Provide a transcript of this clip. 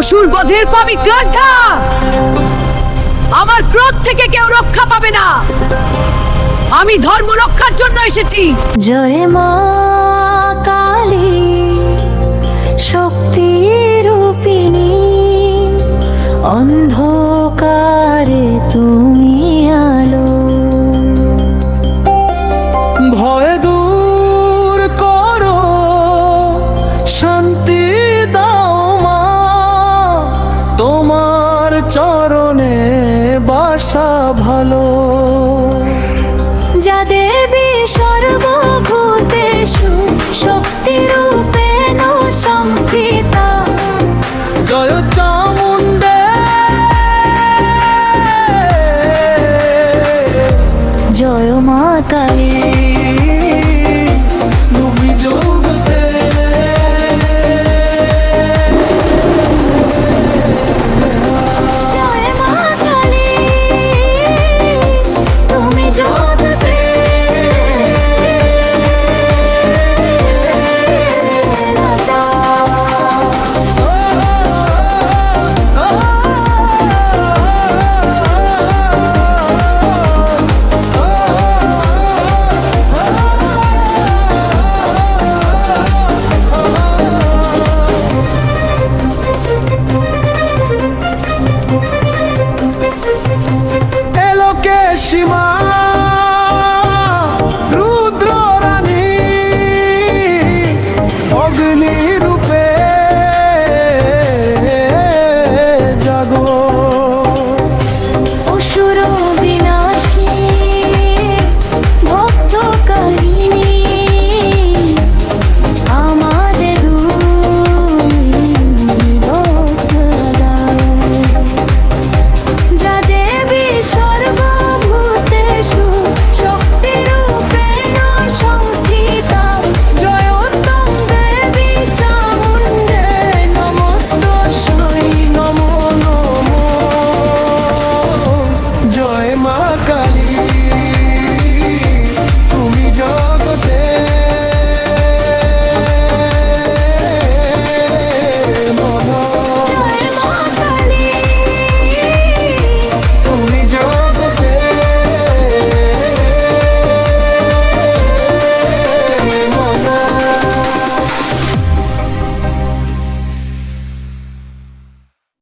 অসুর বধের পবিত্রার্থা আমার ক্রোধ থেকে কেউ রক্ষা পাবে না। আমি ধর্ম রক্ষার জন্য এসেছি। জয় মা বাসা ভালো। যা দেবী সর্বভূতেষু শক্তিরূপেণ সংস্থিতা জয় চামুণ্ডে। জয় মা মা